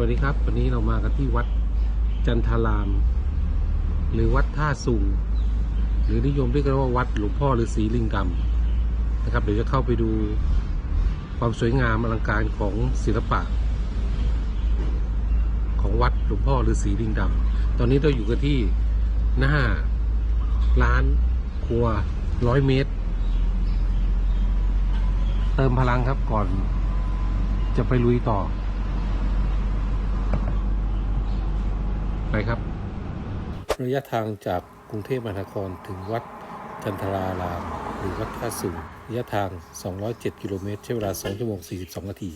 วัสดีครับ วันนี้เรามากันที่วัดจันทาราม หรือวัดท่าสุงหรือนิยมเรียกกันว่าวัดหลวงพ่อฤาษีลิงดำนะครับ เดี๋ยวจะเข้าไปดูความสวยงามอลังการของศิลปะ ของวัดหลวงพ่อฤาษีลิงดำตอนนี้เราอยู่กันที่หน้าร้านครัวร้อยเมตร เติมพลังครับก่อนจะไปลุยต่อ ไปครับ ระยะทางจากกรุงเทพมหานครถึงวัดจันทราราม หรือวัดท่าสูงระยะทาง 207 กิโลเมตร ใช้เวลา 2 ชั่วโมง 42 นาที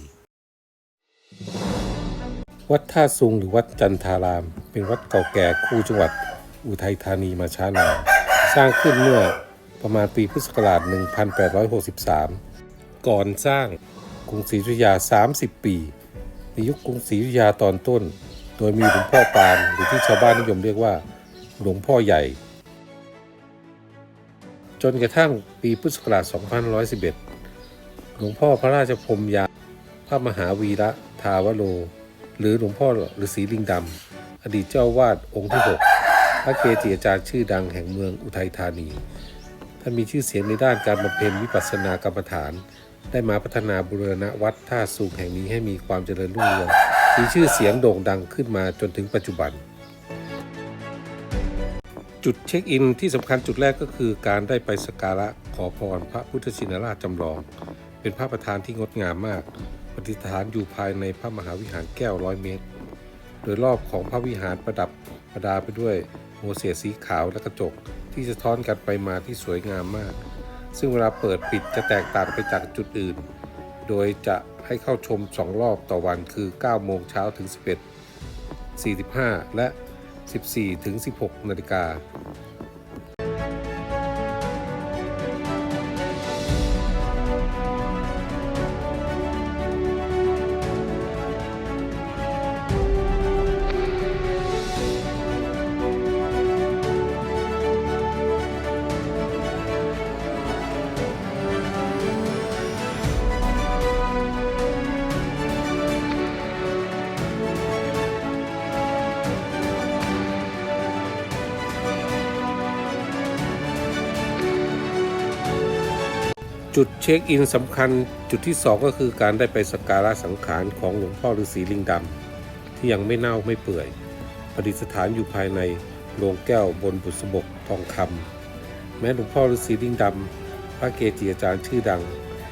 วัดท่าสูงหรือวัดจันทาราม เป็นวัดเก่าแก่คู่จังหวัด อุทัยธานีมาช้านานสร้างขึ้นเมื่อประมาณปีพุทธศักราช 1863 ก่อนสร้างกรุงศรีอยุธยา 30 ปี ในยุคกรุงศรีอยุธยาตอนต้น โดยมีหลวงพ่อปานหรือที่ชาวบ้านนิยมเรียกว่า หลวงพ่อใหญ่ จนกระทั่งปีพุทธศักราช 2511 หลวงพ่อพระราชพรมยาพระมหาวีระทาวโร หรือหลวงพ่อฤาษีลิงดำอดีตเจ้าวาดองค์ที่ 6 พระเกจิอาจารย์ชื่อดังแห่งเมืองอุทัยธานี ท่านมีชื่อเสียงในด้านการบำเพ็ญวิปัสสนากรรมฐาน ได้มาพัฒนาบูรณะวัดท่าสูงแห่งนี้ให้มีความเจริญรุ่งเรือง มีชื่อเสียงโด่งดังขึ้นมาจนถึงปัจจุบัน จุดเช็คอินที่สำคัญจุดแรกก็คือการได้ไปสักการะขอพรพระพุทธชินราชจำลอง เป็นพระประธานที่งดงามมากปฏิสถานอยู่ภายในพระมหาวิหารแก้วร้อยเมตร โดยรอบของพระวิหารประดับประดาไปด้วยโมเสสสีขาวและกระจกที่สะท้อนกันไปมาที่สวยงามมาก ซึ่งเวลาเปิดปิดจะแตกต่างไปจากจุดอื่น โดยจะ ให้เข้าชม 2 รอบต่อวันคือ 9 โมงเช้าถึง 11 45 และ 14 ถึง 16 นาฬิกา จุดเช็คอินสำคัญจุดที่ 2 ก็คือการได้ไปสักการะสังขารของหลวงพ่อฤาษีลิงดำที่ยังไม่เน่าไม่เปื่อยประดิษฐานอยู่ภายในโรงแก้วบนบุษบกทองคำแม้หลวงพ่อฤาษีลิงดำพระเกจิอาจารย์ชื่อดัง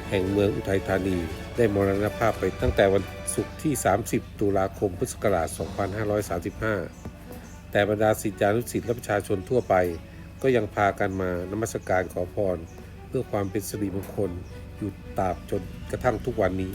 แห่งเมืองอุทัยธานีได้มรณภาพไปตั้งแต่วันศุกร์ที่ 30 ตุลาคมพุทธศักราช 2535 แต่บรรดาศิษยานุศิษย์และประชาชนทั่วไป ก็ยังพากันมานมัสการขอพร พื่อความเป็นสิริมงคลอยู่ตราบจนกระทั่งทุกวันนี้